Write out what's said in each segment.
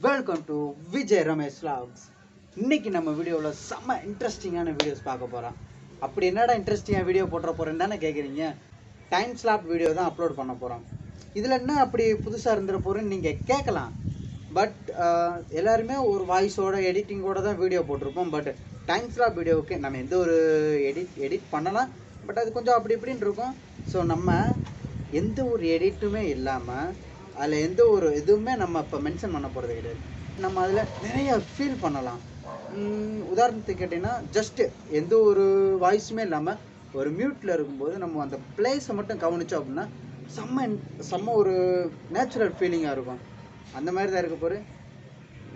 Welcome to Vijay Ramesh vlogs இன்னைக்கு நம்ம வீடியோவில் செம்ம இன்ட்ரெஸ்டிங்கான வீடியோஸ் பார்க்க போகிறோம் அப்படி என்னடா இன்ட்ரெஸ்டிங்காக வீடியோ போட்டுற போகிறேன்னு தானே கேட்குறீங்க டைம் ஸ்லாப் வீடியோ தான் அப்லோட் பண்ண போகிறோம் இதில் என்ன அப்படி புதுசாக இருந்துட போகிறேன்னு நீங்கள் கேட்கலாம். பட் எல்லாருமே ஒரு வாய்ஸோட எடிட்டிங்கோட தான் வீடியோ போட்டிருப்போம். பட் டைம் ஸ்லாப் வீடியோவுக்கு நம்ம எந்த ஒரு எடிட் எடிட் பண்ணலாம். பட் அது கொஞ்சம் அப்படி இப்படின்னு இருக்கும். ஸோ நம்ம எந்த ஒரு எடிட்டுமே இல்லாமல் அதில் எந்த ஒரு இதுவுமே நம்ம இப்போ மென்ஷன் பண்ண போகிறது கிடையாது. நம்ம அதில் நிறைய ஃபீல் பண்ணலாம். உதாரணத்துக்கு கேட்டிங்கன்னா ஜஸ்ட்டு எந்த ஒரு வாய்ஸுமே இல்லாமல் ஒரு மியூட்டில் இருக்கும்போது நம்ம அந்த பிளேஸை மட்டும் கவனிச்சோம் அப்படின்னா செம்ம செம்ம ஒரு நேச்சுரல் ஃபீலிங்காக இருக்கும். அந்த மாதிரி தான் இருக்க போகிற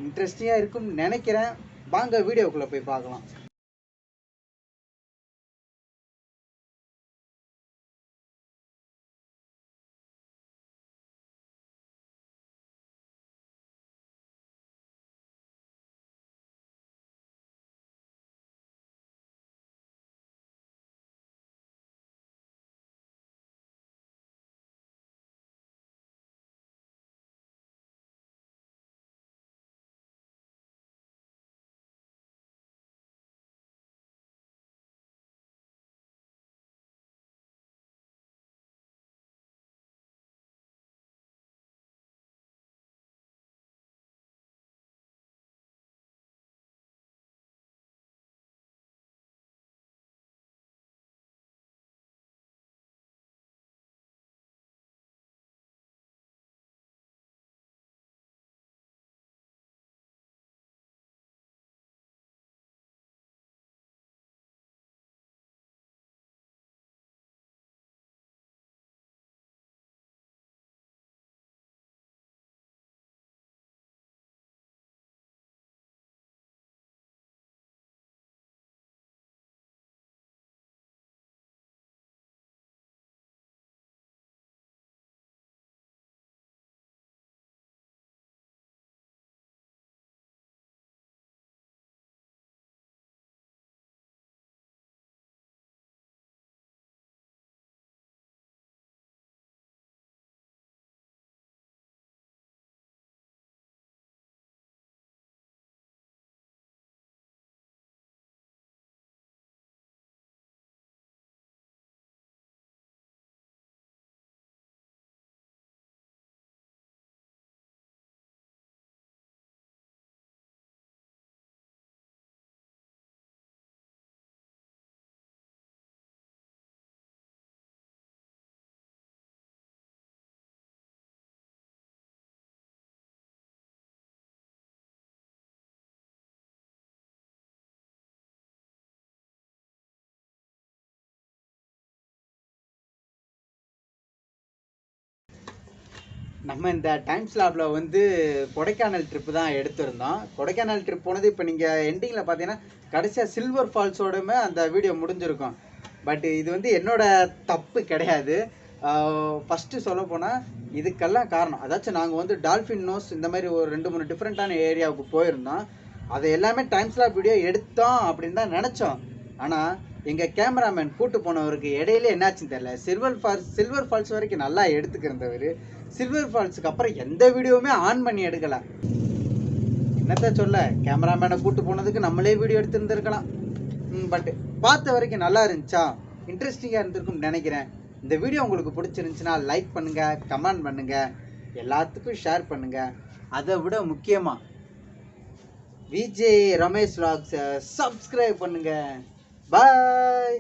இன்ட்ரெஸ்டிங்காக இருக்கும்னு நினைக்கிறேன். வாங்க வீடியோக்குள்ளே போய் பார்க்கலாம். நம்ம இந்த டைம் ஸ்லாப்ல வந்து கொடைக்கானல் ட்ரிப்பு தான் எடுத்திருந்தோம். கொடைக்கானல் ட்ரிப் போனது இப்போ நீங்கள் எண்டிங்கில் பார்த்தீங்கன்னா கடைசியாக சில்வர் ஃபால்ஸோடமே அந்த வீடியோ முடிஞ்சிருக்கும். பட் இது வந்து என்னோட தப்பு கிடையாது. ஃபஸ்ட்டு சொல்ல போனால் இதுக்கெல்லாம் காரணம். அதாச்சும் நாங்கள் வந்து டால்ஃபின் நோஸ் இந்த மாதிரி ஒரு ரெண்டு மூணு டிஃப்ரெண்ட்டான ஏரியாவுக்கு போயிருந்தோம். அதை எல்லாமே டைம் ஸ்லாப் வீடியோ எடுத்தோம் அப்படின்னு தான் நினச்சோம். ஆனால் எங்கள் கேமராமேன் கூட்டு போனவருக்கு இடையில என்னாச்சுன்னு தெரியல. சில்வர் ஃபால்ஸ் சில்வர் ஃபால்ஸ் வரைக்கும் நல்லா எடுத்துக்கிறந்தவர் சில்வர் ஃபால்ஸுக்கு அப்புறம் எந்த வீடியோவுமே ஆன் பண்ணி எடுக்கல. என்னத்த சொல்ல? கேமராமேனை கூட்டு போனதுக்கு நம்மளே வீடியோ எடுத்துருந்துருக்கலாம். பட் பார்த்த வரைக்கும் நல்லா இருந்துச்சா? இன்ட்ரெஸ்டிங்காக இருந்திருக்கும்னு நினைக்கிறேன். இந்த வீடியோ உங்களுக்கு பிடிச்சிருந்துச்சுன்னா லைக் பண்ணுங்கள் கமெண்ட் பண்ணுங்கள் எல்லாத்துக்கும் ஷேர் பண்ணுங்கள் அதை விட முக்கியமாக விஜய் ரமேஷ் vlogs சப்ஸ்கிரைப் பண்ணுங்கள் பாய்